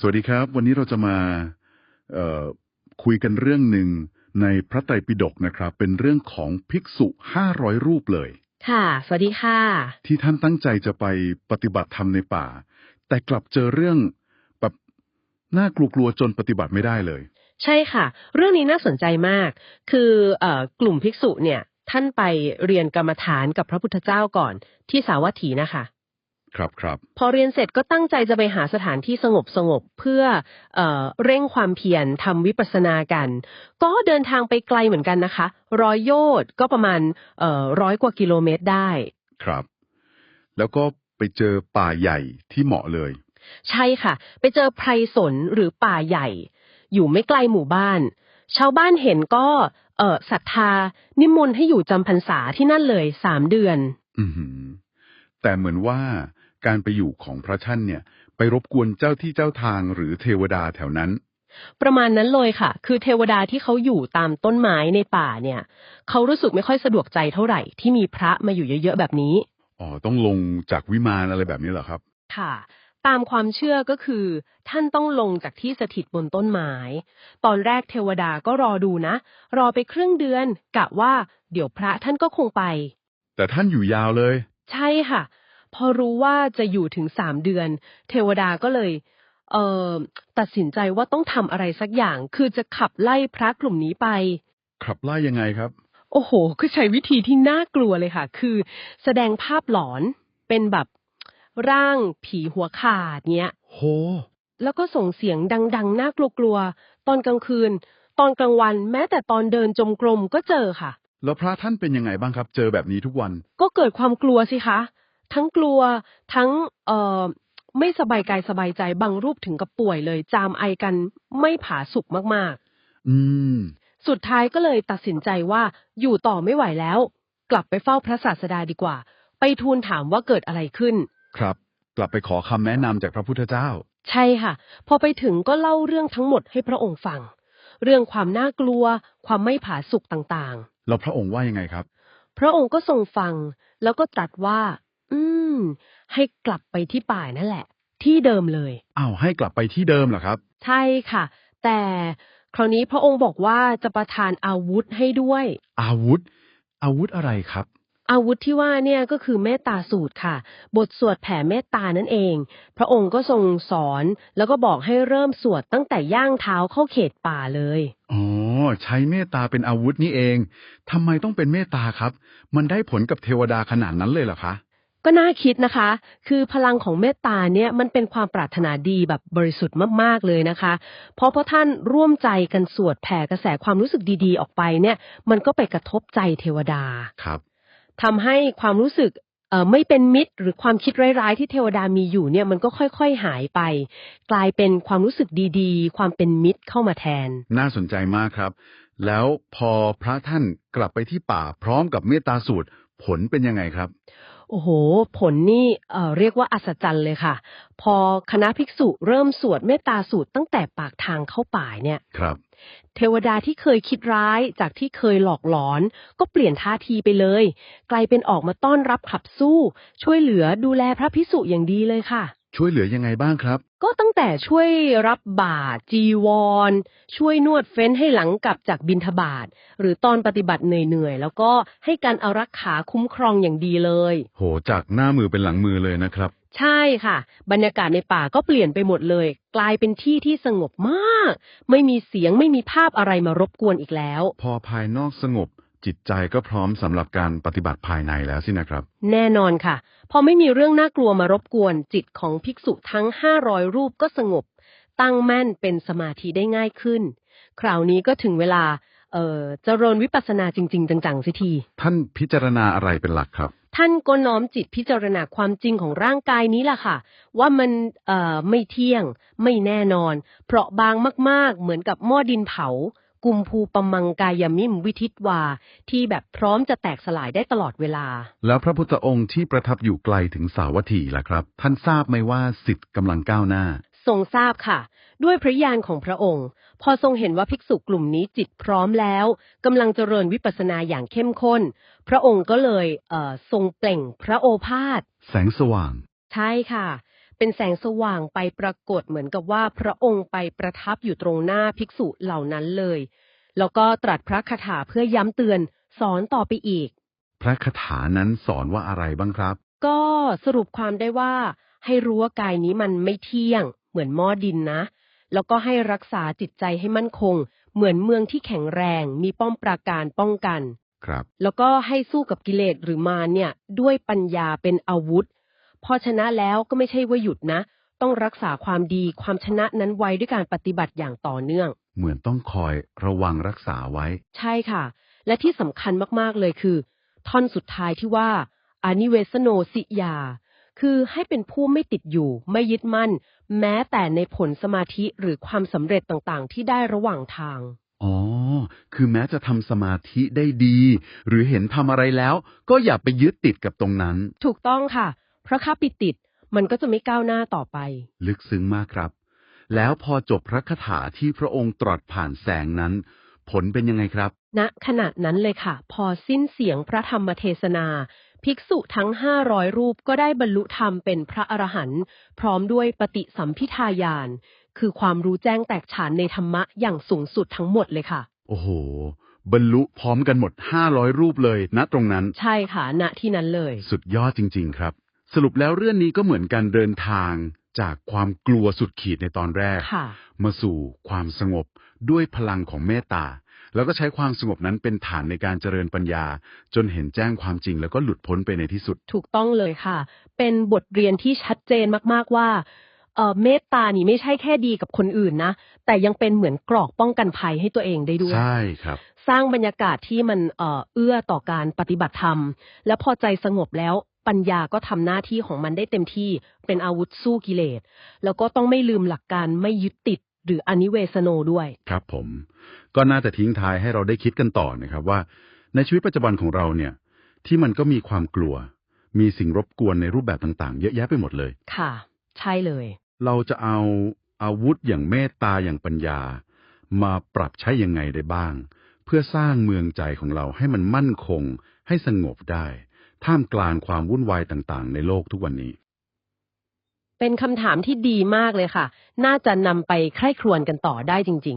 สวัสดีครับ วันนี้เราจะมาเอ่อคุยกันเรื่องหนึ่งในพระไตรปิฎกนะครับ เป็นเรื่องของภิกษุห้าร้อยรูปเลย ค่ะ สวัสดีค่ะ ที่ท่านตั้งใจจะไปปฏิบัติธรรมในป่า แต่กลับเจอเรื่องแบบน่ากลัวๆจนปฏิบัติไม่ได้เลย ใช่ค่ะ เรื่องนี้น่าสนใจมาก คือเอ่อกลุ่มภิกษุเนี่ย ท่านไปเรียนกรรมฐานกับพระพุทธเจ้าก่อนที่สาวัตถีนะคะ ครับครับพอเรียนเสร็จก็ตั้งใจจะไปหาสถานที่สงบสงบๆเพื่อเอ่อเร่งความเพียรทำวิปัสสนากัน ก็เดินทางไปไกลเหมือนกันนะคะ ร้อยโยชน์ก็ประมาณเอ่อร้อยกว่ากิโลเมตรได้ ครับ แล้วก็ไปเจอป่าใหญ่ที่เหมาะเลย ใช่ค่ะ ไปเจอไพรสนหรือป่าใหญ่ อยู่ไม่ไกลหมู่บ้าน ชาวบ้านเห็นก็เอ่อศรัทธา นิมนต์ให้อยู่จำพรรษาที่นั่นเลยสามเดือน อือหือแต่เหมือนว่า การไปอยู่ของพระท่านเนี่ย ไปรบกวนเจ้าที่เจ้าทางหรือเทวดาแถวนั้น ประมาณนั้นเลยค่ะ คือเทวดาที่เขาอยู่ตามต้นไม้ในป่าเนี่ย เขารู้สึกไม่ค่อยสะดวกใจเท่าไหร่ที่มีพระมาอยู่เยอะๆแบบนี้ อ๋อ ต้องลงจากวิมานอะไรแบบนี้เหรอครับ ค่ะตามความเชื่อก็คือ ท่านต้องลงจากที่สถิตบนต้นไม้ ตอนแรกเทวดาก็รอดูนะ รอไปครึ่งเดือน กะว่า เดี๋ยวพระท่านก็คงไป แต่ท่านอยู่ยาวเลย ใช่ค่ะ พอรู้ว่าจะอยู่ถึงสามเดือน เทวดาก็เลย เอ่อตัดสินใจว่าต้องทำอะไรสักอย่าง คือจะขับไล่พระกลุ่มนี้ไป ขับไล่ยังไงครับ โอ้โห คือใช้วิธีที่น่ากลัวเลยค่ะ คือแสดงภาพหลอนเป็นแบบร่างผีหัวขาดเนี้ยโห แล้วก็ส่งเสียงดัง ๆ น่ากลัวๆ ตอนกลางคืน ตอนกลางวัน แม้แต่ตอนเดินจมกรมก็เจอค่ะ แล้วพระท่านเป็นยังไงบ้างครับ เจอแบบนี้ทุกวัน ก็เกิดความกลัวสิคะ ทั้งกลัวทั้งเอ่อไม่สบายกายสบายใจบางรูปถึงกับป่วยเลย จามไอกันไม่ผาสุกมากอืมๆสุดท้ายก็เลยตัดสินใจว่าอยู่ต่อไม่ไหวแล้ว กลับไปเฝ้าพระศาสดาดีกว่า ไปทูลถามว่าเกิดอะไรขึ้น ครับ กลับไปขอคำแนะนำจากพระพุทธเจ้า ใช่ค่ะ พอไปถึงก็เล่าเรื่องทั้งหมดให้พระองค์ฟัง เรื่องความน่ากลัว ความไม่ผาสุกต่างๆ แล้วพระองค์ว่ายังไงครับ พระองค์ก็ทรงฟังแล้วก็ตรัสว่าอื ม ให้กลับไปที่ป่านั่นแหละ ที่เดิมเลย อ้าวให้กลับไปที่เดิมเหรอครับ ใช่ค่ะ แต่คราวนี้พระองค์บอกว่าจะประทานอาวุธให้ด้วย อาวุธ อาวุธอะไรครับ อาวุธที่ว่าเนี่ยก็คือเมตตาสูตรค่ะ บทสวดแผ่เมตตานั่นเอง พระองค์ก็ทรงสอนแล้วก็บอกให้เริ่มสวดตั้งแต่ย่างเท้าเข้าเขตป่าเลยอ๋อใช้เมตตาเป็นอาวุธนี่เองทำไมต้องเป็นเมตตาครับ มันได้ผลกับเทวดาขนาดนั้นเลยเหรอคะ ก็น่าคิดนะคะ คือพลังของเมตตาเนี่ยมันเป็นความปรารถนาดีแบบบริสุทธิ์มาก ๆ เลยนะคะ เพราะพระท่านร่วมใจกันสวดแผ่กระแสความรู้สึกดีๆ ออกไปเนี่ย มันก็ไปกระทบใจเทวดาครับทำให้ความรู้สึกเอ่อไม่เป็นมิตรหรือความคิดร้ายๆ ที่เทวดามีอยู่เนี่ยมันก็ค่อยๆหายไป กลายเป็นความรู้สึกดีๆ ความเป็นมิตรเข้ามาแทน น่าสนใจมากครับ แล้วพอพระท่านกลับไปที่ป่าพร้อมกับเมตตาสูตรผลเป็นยังไงครับ โอ้โห ผลนี่เอ่อเรียกว่าอัศจรรย์เลยค่ะ พอคณะภิกษุเริ่มสวดเมตตาสูตรตั้งแต่ปากทางเข้าป่าเนี่ยครับ เทวดาที่เคยคิดร้ายจากที่เคยหลอกหลอน ก็เปลี่ยนท่าทีไปเลย กลายเป็นออกมาต้อนรับขับสู้ ช่วยเหลือดูแลพระพิสุอย่างดีเลยค่ะ ช่วยเหลือยังไงบ้างครับ ก็ตั้งแต่ช่วยรับบาตรจีวร ช่วยนวดเฟ้นให้หลังกลับจากบินทบาทหรือตอนปฏิบัติเหนื่อยๆ แล้วก็ให้การอารักขาคุ้มครองอย่างดีเลย โหจากหน้ามือเป็นหลังมือเลยนะครับ ใช่ค่ะ บรรยากาศในป่าก็เปลี่ยนไปหมดเลย กลายเป็นที่ที่สงบมาก ไม่มีเสียงไม่มีภาพอะไรมารบกวนอีกแล้ว พอภายนอกสงบ จิตใจก็พร้อมสำหรับการปฏิบัติภายในแล้วสินะครับ แน่นอนค่ะ พอไม่มีเรื่องน่ากลัวมารบกวน จิตของภิกษุทั้ง 500 รูปก็สงบ ตั้งแม่นเป็นสมาธิได้ง่ายขึ้น คราวนี้ก็ถึงเวลา เอ่อเจริญวิปัสสนาจริง ๆ จังๆสิที ท่านพิจารณาอะไรเป็นหลักครับ ท่านก็น้อมจิตพิจารณาความจริงของร่างกายนี้ล่ะค่ะ ว่ามันเอ่อไม่เที่ยง ไม่แน่นอน เปราะบางมาก ๆ เหมือนกับหม้อดินเผา กุมภูปมังกายมิมวิทิตวา ที่แบบพร้อมจะแตกสลายได้ตลอดเวลา แล้วพระพุทธองค์ที่ประทับอยู่ไกลถึงสาวัตถีล่ะครับ ท่านทราบไหมว่าสิทธิ์กำลังก้าวหน้า ทรงทราบค่ะ ด้วยพระญาณของพระองค์ พอทรงเห็นว่าภิกษุกลุ่มนี้จิตพร้อมแล้วกำลังเจริญวิปัสสนาอย่างเข้มข้น พระองค์ก็เลยเอ่อทรงเปล่งพระโอภาษแสงสว่าง ใช่ค่ะ เป็นแสงสว่างไปปรากฏเหมือนกับว่าพระองค์ไปประทับอยู่ตรงหน้าภิกษุเหล่านั้นเลย แล้วก็ตรัสพระคาถาเพื่อย้ำเตือนสอนต่อไปอีก พระคาถานั้นสอนว่าอะไรบ้างครับ ก็สรุปความได้ว่า ให้รู้ว่ากายนี้มันไม่เที่ยง เหมือนหม้อดินนะ แล้วก็ให้รักษาจิตใจให้มั่นคง เหมือนเมืองที่แข็งแรง มีป้อมปราการป้องกันครับ แล้วก็ให้สู้กับกิเลสหรือมารเนี่ย ด้วยปัญญาเป็นอาวุธ พอชนะแล้วก็ไม่ใช่ว่าหยุดนะ ต้องรักษาความดีความชนะนั้นไว้ด้วยการปฏิบัติอย่างต่อเนื่อง เหมือนต้องคอยระวังรักษาไว้ ใช่ค่ะ และที่สำคัญมากๆเลยคือ ท่อนสุดท้ายที่ว่าอานิเวสโนสิยา คือให้เป็นผู้ไม่ติดอยู่ ไม่ยึดมั่น แม้แต่ในผลสมาธิหรือความสำเร็จต่างๆ ที่ได้ระหว่างทาง อ๋อ คือแม้จะทำสมาธิได้ดี หรือเห็นทำอะไรแล้ว ก็อย่าไปยึดติดกับตรงนั้น ถูกต้องค่ะเพราะถ้าไปติดมันก็จะไม่ก้าวหน้าต่อไป ลึกซึ้งมากครับ แล้วพอจบพระคาถาที่พระองค์ตรัสผ่านแสงนั้น ผลเป็นยังไงครับณขณะนั้นเลยค่ะ พอสิ้นเสียงพระธรรมเทศนา ภิกษุทั้งห้าร้อยรูปก็ได้บรรลุธรรมเป็นพระอรหันต์พร้อมด้วยปฏิสัมพิทายานคือความรู้แจ้งแตกฉานในธรรมะอย่างสูงสุดทั้งหมดเลยค่ะ โอ้โห บรรลุพร้อมกันหมดห้าร้อยรูปเลยณตรงนั้น ใช่ค่ะณที่นั้นเลย สุดยอดจริง ๆ ครับ สรุปแล้วเรื่องนี้ก็เหมือนการเดินทางจากความกลัวสุดขีดในตอนแรก ค่ะ มาสู่ความสงบด้วยพลังของเมตตา แล้วก็ใช้ความสงบนั้นเป็นฐานในการเจริญปัญญา จนเห็นแจ้งความจริงแล้วก็หลุดพ้นไปในที่สุด ถูกต้องเลยค่ะ เป็นบทเรียนที่ชัดเจนมาก ๆ ว่าเอ่อเมตตานี่ไม่ใช่แค่ดีกับคนอื่นนะ แต่ยังเป็นเหมือนกรอกป้องกันภัยให้ตัวเองได้ด้วย ใช่ครับ สร้างบรรยากาศที่มันเอ่อเอื้อต่อการปฏิบัติธรรม และพอใจสงบแล้ว ปัญญาก็ทำหน้าที่ของมันได้เต็มที่เป็นอาวุธสู้กิเลส แล้วก็ต้องไม่ลืมหลักการไม่ยึดติดหรืออนิเวสโนด้วย ครับผม ก็น่าจะทิ้งท้ายให้เราได้คิดกันต่อนะครับว่า ในชีวิตปัจจุบันของเราเนี่ย ที่มันก็มีความกลัว มีสิ่งรบกวนในรูปแบบต่างๆ เยอะแยะไปหมดเลย ค่ะ ใช่เลย เราจะเอาอาวุธอย่างเมตตาอย่างปัญญา มาปรับใช้ยังไงได้บ้าง เพื่อสร้างเมืองใจของเราให้มันมั่นคงให้สงบได้ ท่ามกลางความวุ่นวายต่างๆ ในโลกทุกวันนี้ เป็นคำถามที่ดีมากเลยค่ะ น่าจะนำไปใคร่ครวญกันต่อได้จริงๆ